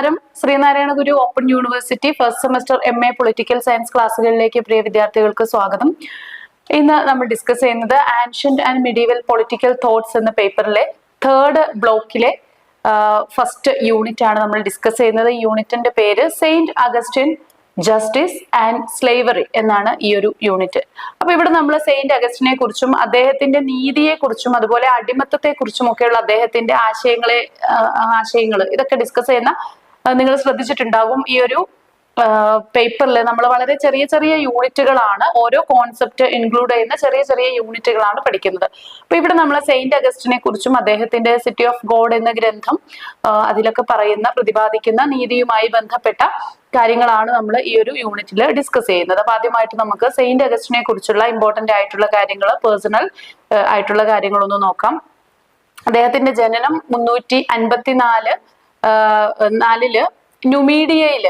നമസ്കാരം. Sreenarayana Guru open university first semester M A political science ക്ലാസ്സുകളിലേക്ക് പ്രിയ വിദ്യാർത്ഥികൾക്ക് സ്വാഗതം. ഇന്ന് നമ്മൾ ഡിസ്കസ് ചെയ്യുന്നത് ancient and medieval political thoughts എന്ന പേപ്പറിലെ തേർഡ് ബ്ലോക്കിലെ ഫസ്റ്റ് യൂണിറ്റ് ആണ് നമ്മൾ ഡിസ്കസ് ചെയ്യുന്നത്. യൂണിറ്റിന്റെ പേര് Saint Augustine justice and slavery എന്നാണ് ഈ ഒരു യൂണിറ്റ് അപ്പൊ ഇവിടെ നമ്മൾ സെയിന്റ് അഗസ്റ്റിനെ കുറിച്ചും അദ്ദേഹത്തിന്റെ നീതിയെ കുറിച്ചും അതുപോലെ അടിമത്തത്തെ കുറിച്ചും ഒക്കെയുള്ള അദ്ദേഹത്തിന്റെ ആശയങ്ങളെ ആശയങ്ങൾ ഇതൊക്കെ ഡിസ്കസ് ചെയ്യുന്ന നിങ്ങൾ ശ്രദ്ധിച്ചിട്ടുണ്ടാകും. ഈ ഒരു പേപ്പറിൽ നമ്മൾ വളരെ ചെറിയ ചെറിയ യൂണിറ്റുകളാണ് ഓരോ കോൺസെപ്റ്റ് ഇൻക്ലൂഡ് ചെയ്യുന്ന ചെറിയ ചെറിയ യൂണിറ്റുകളാണ് പഠിക്കുന്നത്. അപ്പൊ ഇവിടെ നമ്മൾ സെയിന്റ് അഗസ്റ്റിനെ കുറിച്ചും അദ്ദേഹത്തിന്റെ സിറ്റി ഓഫ് ഗോഡ് എന്ന ഗ്രന്ഥം അതിലൊക്കെ പറയുന്ന പ്രതിപാദിക്കുന്ന നീതിയുമായി ബന്ധപ്പെട്ട കാര്യങ്ങളാണ് നമ്മൾ ഈ ഒരു യൂണിറ്റിൽ ഡിസ്കസ് ചെയ്യുന്നത്. അപ്പൊ ആദ്യമായിട്ട് നമുക്ക് സെയിന്റ് അഗസ്റ്റിനെ കുറിച്ചുള്ള ഇമ്പോർട്ടന്റ് ആയിട്ടുള്ള കാര്യങ്ങൾ പേഴ്സണൽ ആയിട്ടുള്ള കാര്യങ്ങളൊന്ന് നോക്കാം. അദ്ദേഹത്തിന്റെ ജനനം മുന്നൂറ്റി അൻപത്തിനാല് നാലിൽ ന്യൂമീഡിയയിൽ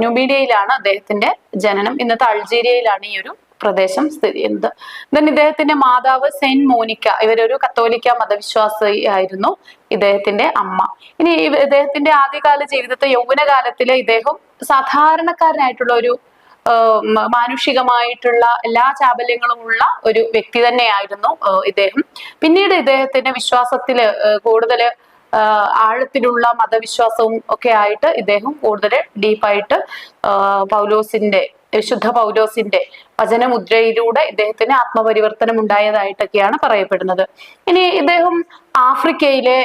ന്യൂമീഡിയയിലാണ് അദ്ദേഹത്തിന്റെ ജനനം. ഇന്നത്തെ അൾജീരിയയിലാണ് ഈ ഒരു പ്രദേശം സ്ഥിതി ചെയ്യുന്നത്. ദെൻ ഇദ്ദേഹത്തിന്റെ മാതാവ് സെന്റ് മോനിക്ക. ഇവരൊരു കത്തോലിക്ക മതവിശ്വാസി ആയിരുന്നു ഇദ്ദേഹത്തിന്റെ അമ്മ. ഇനി ഇദ്ദേഹത്തിന്റെ ആദ്യകാല ജീവിതത്തെ യൗവനകാലത്തിൽ ഇദ്ദേഹം സാധാരണക്കാരനായിട്ടുള്ള ഒരു മാനുഷികമായിട്ടുള്ള എല്ലാ ചാബല്യങ്ങളും ഉള്ള ഒരു വ്യക്തി തന്നെയായിരുന്നു ഇദ്ദേഹം. പിന്നീട് ഇദ്ദേഹത്തിന്റെ വിശ്വാസത്തിൽ കൂടുതൽ ആഴത്തിലുള്ള മതവിശ്വാസവും ഒക്കെ ആയിട്ട് ഇദ്ദേഹം കൂടുതൽ ഡീപ്പായിട്ട് പൗലോസിന്റെ ശുദ്ധ പൗലോസിന്റെ വചനമുദ്രയിലൂടെ ഇദ്ദേഹത്തിന് ആത്മപരിവർത്തനം ഉണ്ടായതായിട്ടൊക്കെയാണ് പറയപ്പെടുന്നത്. ഇനി ഇദ്ദേഹം ആഫ്രിക്കയിലെ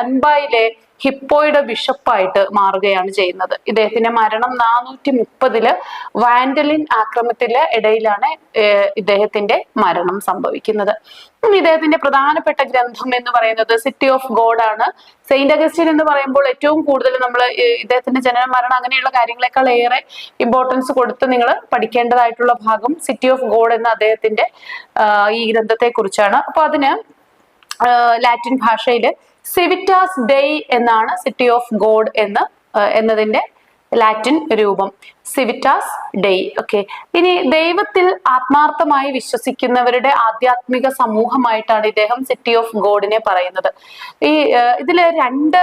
അൻബായിലെ ഹിപ്പോയുടെ ബിഷപ്പായിട്ട് മാറുകയാണ് ചെയ്യുന്നത്. ഇദ്ദേഹത്തിന്റെ മരണം നാനൂറ്റി മുപ്പതിൽ വാൻഡലിൻ ആക്രമത്തിൽ ഇടയിലാണ് ഇദ്ദേഹത്തിന്റെ മരണം സംഭവിക്കുന്നത്. ഇദ്ദേഹത്തിന്റെ പ്രധാനപ്പെട്ട ഗ്രന്ഥം എന്ന് പറയുന്നത് സിറ്റി ഓഫ് ഗോഡ് ആണ്. സെയിന്റ് അഗസ്റ്റിൻ എന്ന് പറയുമ്പോൾ ഏറ്റവും കൂടുതൽ നമ്മൾ ഇദ്ദേഹത്തിന്റെ ജനന മരണം അങ്ങനെയുള്ള കാര്യങ്ങളെക്കാൾ ഏറെ ഇമ്പോർട്ടൻസ് കൊടുത്ത് നിങ്ങൾ പഠിക്കേണ്ടതായിട്ടുള്ള ഭാഗം സിറ്റി ഓഫ് ഗോഡ് എന്ന അദ്ദേഹത്തിന്റെ ഈ ഗ്രന്ഥത്തെ കുറിച്ചാണ് അപ്പൊ അതിന് ലാറ്റിൻ ഭാഷയിൽ സിവിറ്റാസ് ഡേ എന്നാണ് സിറ്റി ഓഫ് ഗോഡ് എന്ന് എന്നതിന്റെ ലാറ്റിൻ രൂപം. സിവിറ്റാസ് ഡേ ഓക്കെ ഇനി ദൈവത്തിൽ ആത്മാർത്ഥമായി വിശ്വസിക്കുന്നവരുടെ ആധ്യാത്മിക സമൂഹമായിട്ടാണ് ഇദ്ദേഹം സിറ്റി ഓഫ് ഗോഡിനെ പറയുന്നത്. ഈ ഇതിൽ രണ്ട്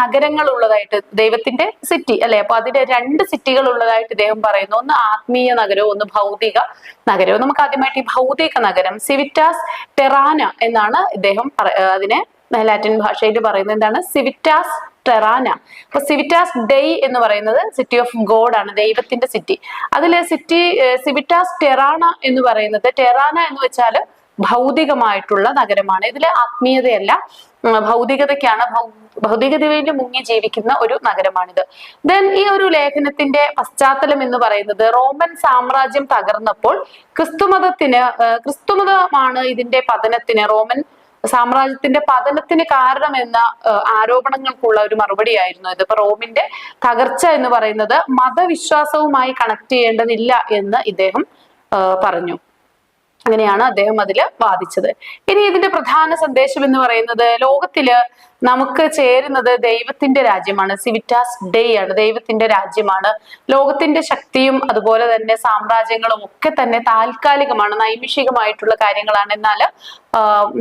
നഗരങ്ങൾ ഉള്ളതായിട്ട് ദൈവത്തിന്റെ സിറ്റി അല്ലെ? അപ്പൊ അതിന്റെ രണ്ട് സിറ്റികൾ ഉള്ളതായിട്ട് ഇദ്ദേഹം പറയുന്നു. ഒന്ന് ആത്മീയ നഗരവും ഒന്ന് ഭൗതിക നഗരവും. നമുക്ക് ആദ്യമായിട്ട് ഈ ഭൗതിക നഗരം സിവിറ്റാസ് ടെറാന എന്നാണ് ഇദ്ദേഹം അതിനെ ലാറ്റിൻ ഭാഷയിൽ പറയുന്നത് എന്താണ്? സിവിറ്റാസ് ടെറാന അപ്പൊ സിവിറ്റാസ് ഡെയ് എന്ന് പറയുന്നത് സിറ്റി ഓഫ് ഗോഡ് ആണ് ദൈവത്തിന്റെ സിറ്റി അതിലെ സിറ്റി സിവിറ്റാസ് ടെറാന എന്ന് പറയുന്നത് ടെറാന എന്ന് വെച്ചാൽ ഭൗതികമായിട്ടുള്ള നഗരമാണ്. ഇതിലെ ആത്മീയതയല്ല ഭൗതികതയ്ക്കാണ് ഭൗതികതയിൽ മുങ്ങി ജീവിക്കുന്ന ഒരു നഗരമാണിത്. ദെൻ ഈ ഒരു ലേഖനത്തിന്റെ പശ്ചാത്തലം എന്ന് പറയുന്നത് റോമൻ സാമ്രാജ്യം തകർന്നപ്പോൾ ക്രിസ്തുമതത്തിന് ക്രിസ്തുമതമാണ് ഇതിന്റെ പതനത്തിന് റോമൻ സാമ്രാജ്യത്തിന്റെ പതനത്തിന് കാരണമെന്ന ആരോപണങ്ങൾക്കുള്ള ഒരു മറുപടിയായിരുന്നു ഇത് ഇപ്പൊ റോമിന്റെ തകർച്ച എന്ന് പറയുന്നത് മതവിശ്വാസവുമായി കണക്ട് ചെയ്യേണ്ടതില്ല എന്ന് ഇദ്ദേഹം പറഞ്ഞു. അങ്ങനെയാണ് അദ്ദേഹം അതിൽ വാദിച്ചത്. ഇനി ഇതിന്റെ പ്രധാന സന്ദേശം എന്ന് പറയുന്നത് ലോകത്തിൽ നമുക്ക് ചേരുന്നത് ദൈവത്തിന്റെ രാജ്യമാണ്. സിവിറ്റാസ് ഡേ ആണ്. ദൈവത്തിന്റെ രാജ്യമാണ്. ലോകത്തിന്റെ ശക്തിയും അതുപോലെ തന്നെ സാമ്രാജ്യങ്ങളും ഒക്കെ തന്നെ താൽക്കാലികമാണ് നൈമിഷികമായിട്ടുള്ള കാര്യങ്ങളാണ്. എന്നാൽ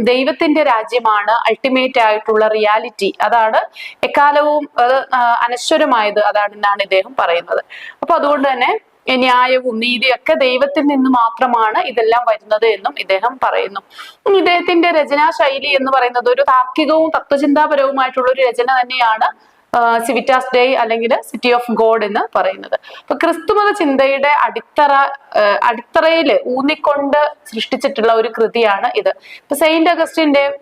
ദൈവത്തിന്റെ രാജ്യമാണ് അൾട്ടിമേറ്റ് ആയിട്ടുള്ള റിയാലിറ്റി അതാണ് എക്കാലവും അത് അനശ്വരമായത്. അനശ്വരമായത് അതാണെന്നാണ് ഇദ്ദേഹം പറയുന്നത്. അപ്പൊ അതുകൊണ്ട് തന്നെ ന്യായവും നീതിയും ഒക്കെ ദൈവത്തിൽ നിന്ന് മാത്രമാണ് ഇതെല്ലാം വരുന്നത് എന്നും ഇദ്ദേഹം പറയുന്നു. ഇദ്ദേഹത്തിന്റെ രചനാ ശൈലി എന്ന് പറയുന്നത് ഒരു താർക്കികവും തത്വചിന്താപരവുമായിട്ടുള്ള ഒരു രചന തന്നെയാണ് സിവിറ്റാസ് ഡേ അല്ലെങ്കിൽ സിറ്റി ഓഫ് ഗോഡ് എന്ന് പറയുന്നത്. അപ്പൊ ക്രിസ്തുമത ചിന്തയുടെ അടിത്തറ അടിത്തറയിൽ ഊന്നിക്കൊണ്ട് സൃഷ്ടിച്ചിട്ടുള്ള ഒരു കൃതിയാണ് ഇത്. ഇപ്പൊ സെയിന്റ് അഗസ്റ്റിന്റെ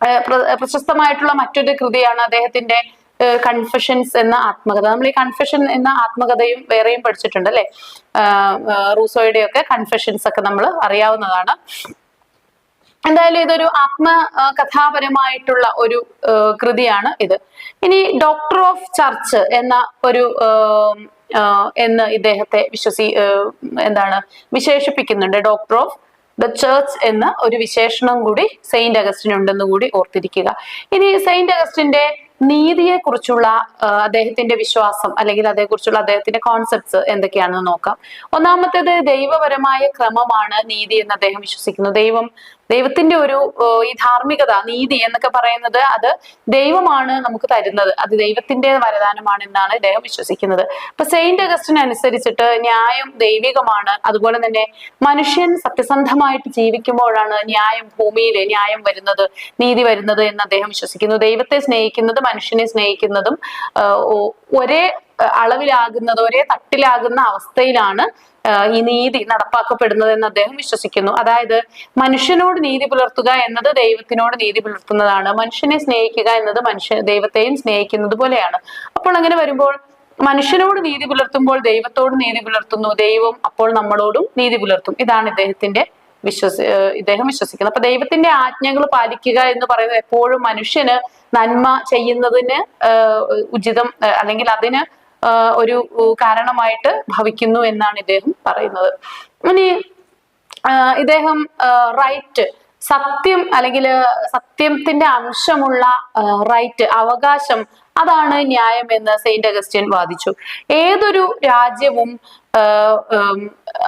പ്ര- പ്രശസ്തമായിട്ടുള്ള മറ്റൊരു കൃതിയാണ് അദ്ദേഹത്തിന്റെ കൺഫെഷൻസ് എന്ന ആത്മകഥ. നമ്മൾ ഈ കൺഫഷൻ എന്ന ആത്മകഥയും വേറെയും പഠിച്ചിട്ടുണ്ട് അല്ലെ? റൂസോയുടെ ഒക്കെ കൺഫഷൻസ് ഒക്കെ നമ്മൾ അറിയാവുന്നതാണ്. എന്തായാലും ഇതൊരു ആത്മ കഥാപരമായിട്ടുള്ള ഒരു കൃതിയാണ് ഇത്. ഇനി ഡോക്ടർ ഓഫ് ചർച്ച് എന്ന ഒരു എന്ന് ഇദ്ദേഹത്തെ വിശ്വസി എന്താണ് വിശേഷിപ്പിക്കുന്നുണ്ട്. ഡോക്ടർ ഓഫ് ദ ചേർച്ച് എന്ന ഒരു വിശേഷണം കൂടി സെയിന്റ് അഗസ്റ്റിൻ ഉണ്ടെന്ന് കൂടി ഓർത്തിരിക്കുക. ഇനി സെയിന്റ് അഗസ്റ്റിന്റെ നീതിയെ കുറിച്ചുള്ള അദ്ദേഹത്തിന്റെ വിശ്വാസം അല്ലെങ്കിൽ അതേക്കുറിച്ചുള്ള അദ്ദേഹത്തിന്റെ കോൺസെപ്റ്റ്സ് എന്തൊക്കെയാണെന്ന് നോക്കാം. ഒന്നാമത്തേത് ദൈവപരമായ ക്രമമാണ് നീതി എന്ന് അദ്ദേഹം വിശ്വസിക്കുന്നു. ദൈവം ദൈവത്തിന്റെ ഒരു ഈ ധാർമ്മികത നീതി എന്നൊക്കെ പറയുന്നത് അത് ദൈവമാണ് നമുക്ക് തരുന്നത്. അത് ദൈവത്തിന്റെ വരദാനമാണ് എന്നാണ് ഇദ്ദേഹം വിശ്വസിക്കുന്നത്. ഇപ്പൊ സെയിന്റ് അഗസ്റ്റിൻ അനുസരിച്ചിട്ട് ന്യായം ദൈവികമാണ്. അതുപോലെ തന്നെ മനുഷ്യൻ സത്യസന്ധമായിട്ട് ജീവിക്കുമ്പോഴാണ് ന്യായം ഭൂമിയിൽ ന്യായം വരുന്നത് നീതി വരുന്നത് എന്ന് അദ്ദേഹം വിശ്വസിക്കുന്നു. ദൈവത്തെ സ്നേഹിക്കുന്നത് മനുഷ്യനെ സ്നേഹിക്കുന്നതും ഒരേ അളവിലാകുന്നത് ഒരേ തട്ടിലാകുന്ന അവസ്ഥയിലാണ് ഈ നീതി നടപ്പാക്കപ്പെടുന്നത് എന്ന് അദ്ദേഹം വിശ്വസിക്കുന്നു. അതായത് മനുഷ്യനോട് നീതി പുലർത്തുക എന്നത് ദൈവത്തിനോട് നീതി പുലർത്തുന്നതാണ്. മനുഷ്യനെ സ്നേഹിക്കുക എന്നത് മനുഷ്യ ദൈവത്തെയും സ്നേഹിക്കുന്നത് പോലെയാണ്. അപ്പോൾ അങ്ങനെ വരുമ്പോൾ മനുഷ്യനോട് നീതി പുലർത്തുമ്പോൾ ദൈവത്തോട് നീതി പുലർത്തുന്നു. ദൈവം അപ്പോൾ നമ്മളോടും നീതി പുലർത്തും. ഇതാണ് ഇദ്ദേഹത്തിന്റെ വിശ്വസി ഇദ്ദേഹം വിശ്വസിക്കുന്നത്. അപ്പൊ ദൈവത്തിന്റെ ആജ്ഞകൾ പാലിക്കുക എന്ന് പറയുന്നത് എപ്പോഴും മനുഷ്യന് നന്മ ചെയ്യുന്നതിന് ഉചിതം അല്ലെങ്കിൽ അതിന് ഒരു കാരണമായിട്ട് ഭവിക്കുന്നു എന്നാണ് ഇദ്ദേഹം പറയുന്നത്. ഇനി ഇദ്ദേഹം റൈറ്റ് സത്യം അല്ലെങ്കിൽ സത്യത്തിന്റെ അംശമുള്ള റൈറ്റ് അവകാശം അതാണ് ന്യായം എന്ന് സെയിന്റ് അഗസ്റ്റ്യൻ വാദിച്ചു. ഏതൊരു രാജ്യവും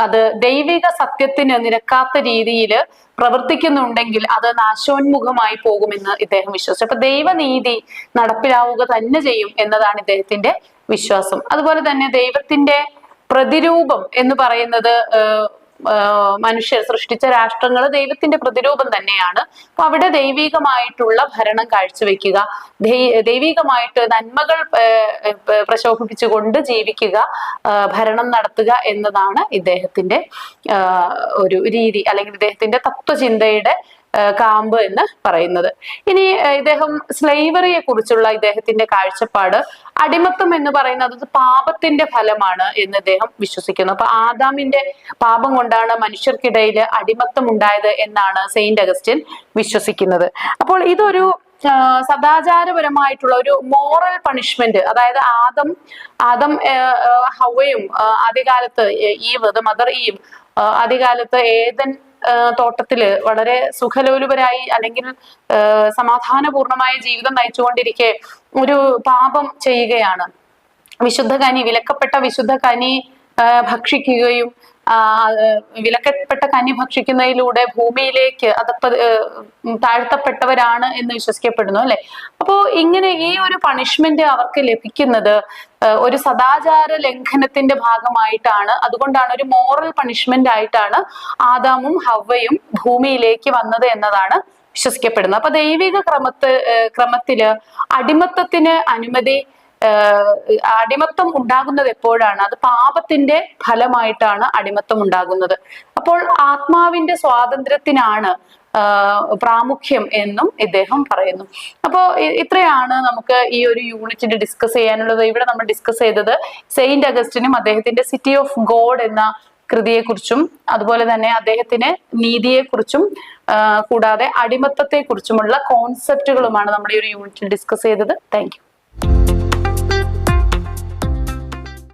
അത് ദൈവിക സത്യത്തിന് നിരക്കാത്ത രീതിയിൽ പ്രവർത്തിക്കുന്നുണ്ടെങ്കിൽ അത് നാശോന്മുഖമായി പോകുമെന്ന് ഇദ്ദേഹം വിശ്വസിച്ചു. അപ്പൊ ദൈവനീതി നടപ്പിലാവുക തന്നെ ചെയ്യും എന്നതാണ് ഇദ്ദേഹത്തിന്റെ വിശ്വാസം. അതുപോലെ തന്നെ ദൈവത്തിന്റെ പ്രതിരൂപം എന്ന് പറയുന്നത് മനുഷ്യർ സൃഷ്ടിച്ച രാഷ്ട്രങ്ങൾ ദൈവത്തിന്റെ പ്രതിരൂപം തന്നെയാണ്. അപ്പൊ അവിടെ ദൈവികമായിട്ടുള്ള ഭരണം കാഴ്ചവെക്കുക ദൈവികമായിട്ട് നന്മകൾ പ്രശോഭിപ്പിച്ചുകൊണ്ട് ജീവിക്കുക ഭരണം നടത്തുക എന്നതാണ് ഇദ്ദേഹത്തിന്റെ ഒരു രീതി അല്ലെങ്കിൽ ഇദ്ദേഹത്തിന്റെ തത്വചിന്തയുടെ കാമ്പ് എന്ന് പറയുന്നത്. ഇനി ഇദ്ദേഹം സ്ലൈവറിയെ കുറിച്ചുള്ള ഇദ്ദേഹത്തിന്റെ കാഴ്ചപ്പാട് അടിമത്തം എന്ന് പറയുന്നത് അത് പാപത്തിന്റെ ഫലമാണ് എന്ന് ഇദ്ദേഹം വിശ്വസിക്കുന്നു. അപ്പൊ ആദാമിന്റെ പാപം കൊണ്ടാണ് മനുഷ്യർക്കിടയിൽ അടിമത്തം ഉണ്ടായത് എന്നാണ് സെയിന്റ് അഗസ്റ്റിൻ വിശ്വസിക്കുന്നത്. അപ്പോൾ ഇതൊരു സദാചാരപരമായിട്ടുള്ള ഒരു മോറൽ പണിഷ്മെന്റ് അതായത് ആദം ആദം ഹവയും ആദ്യകാലത്ത് ഈവ് ദ മദർ ഈവ് ആദ്യകാലത്ത് ഏതൻ തോട്ടത്തിൽ വളരെ സുഖലോലുപരായി അല്ലെങ്കിൽ സമാധാനപൂർണമായ ജീവിതം നയിച്ചുകൊണ്ടിരിക്കെ ഒരു പാപം ചെയ്യുകയാണ്. വിശുദ്ധ കനി വിലക്കപ്പെട്ട വിശുദ്ധ കനി ഭക്ഷിക്കുകയും വിലക്കപ്പെട്ട കനി ഭക്ഷിക്കുന്നതിലൂടെ ഭൂമിയിലേക്ക് അത് താഴ്ത്തപ്പെട്ടവരാണ് എന്ന് വിശ്വസിക്കപ്പെടുന്നു അല്ലെ? അപ്പോ ഇങ്ങനെ ഈ ഒരു പണിഷ്മെന്റ് അവർക്ക് ലഭിക്കുന്നത് ഒരു സദാചാര ലംഘനത്തിന്റെ ഭാഗമായിട്ടാണ്. അതുകൊണ്ടാണ് ഒരു മോറൽ പണിഷ്മെന്റ് ആയിട്ടാണ് ആദാമും ഹവയും ഭൂമിയിലേക്ക് വന്നത് എന്നതാണ് വിശ്വസിക്കപ്പെടുന്നത്. അപ്പൊ ദൈവിക ക്രമത്ത് ക്രമത്തിൽ അടിമത്തത്തിന് അനുമതി ഏഹ് അടിമത്തം ഉണ്ടാകുന്നത് എപ്പോഴാണ്? അത് പാപത്തിന്റെ ഫലമായിട്ടാണ് അടിമത്തം ഉണ്ടാകുന്നത്. അപ്പോൾ ആത്മാവിന്റെ സ്വാതന്ത്ര്യത്തിനാണ് പ്രാമുഖ്യം എന്നും ഇദ്ദേഹം പറയുന്നു. അപ്പോൾ ഇത്രയാണ് നമുക്ക് ഈ ഒരു യൂണിറ്റിൽ ഡിസ്കസ് ചെയ്യാനുള്ളത്. ഇവിടെ നമ്മൾ ഡിസ്കസ് ചെയ്തത് സെയിന്റ് അഗസ്റ്റിനും അദ്ദേഹത്തിന്റെ സിറ്റി ഓഫ് ഗോഡ് എന്ന കൃതിയെക്കുറിച്ചും അതുപോലെ തന്നെ അദ്ദേഹത്തിന് നീതിയെക്കുറിച്ചും കൂടാതെ അടിമത്തത്തെക്കുറിച്ചുമുള്ള കോൺസെപ്റ്റുകളുമാണ് നമ്മൾ ഈ ഒരു യൂണിറ്റിൽ ഡിസ്കസ് ചെയ്തത്. താങ്ക്